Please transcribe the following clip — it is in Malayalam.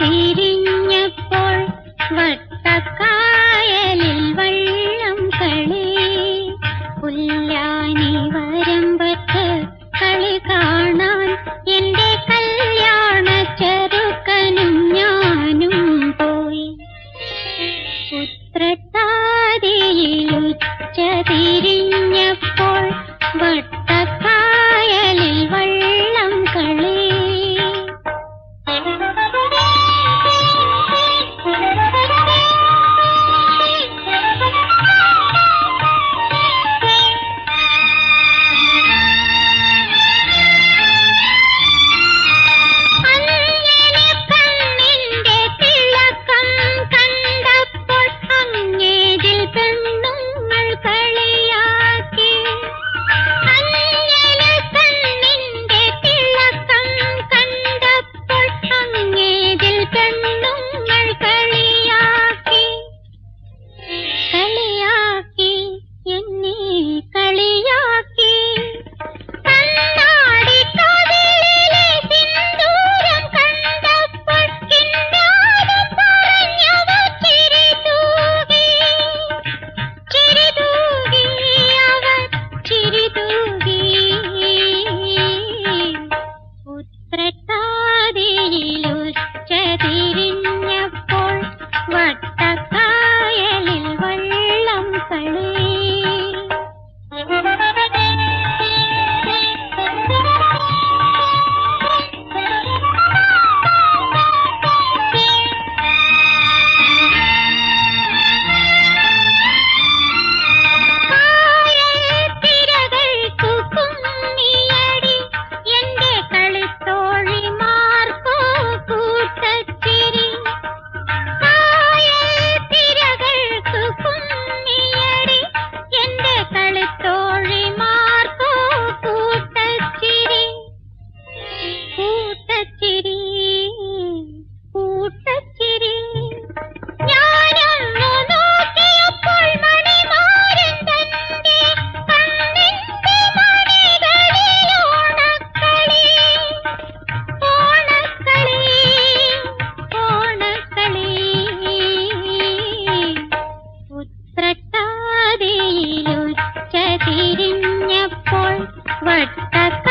तेरी ചതിരിഞ്ഞപ്പോൾ തിരിഞ്ഞപ്പോൾ വട്ട